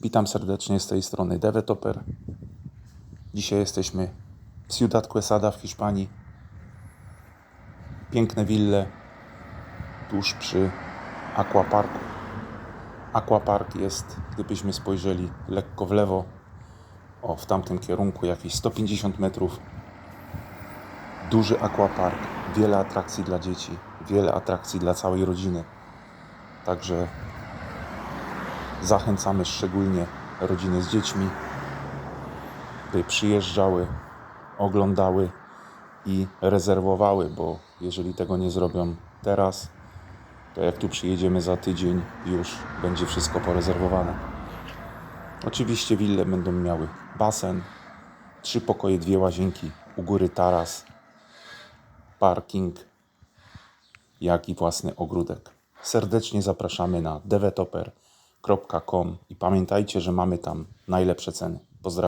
Witam serdecznie z tej strony Developer. Dzisiaj jesteśmy w Ciudad Quesada w Hiszpanii. Piękne wille tuż przy Aquaparku. Aquapark jest, gdybyśmy spojrzeli lekko w lewo, o w tamtym kierunku jakieś 150 metrów. Duży aquapark, wiele atrakcji dla dzieci, wiele atrakcji dla całej rodziny. Także zachęcamy szczególnie rodziny z dziećmi, by przyjeżdżały, oglądały i rezerwowały, bo jeżeli tego nie zrobią teraz, to jak tu przyjedziemy za tydzień, już będzie wszystko porezerwowane. Oczywiście wille będą miały basen, trzy pokoje, dwie łazienki, u góry taras, parking, jak i własny ogródek. Serdecznie zapraszamy na devetoper.com i pamiętajcie, że mamy tam najlepsze ceny. Pozdrawiam.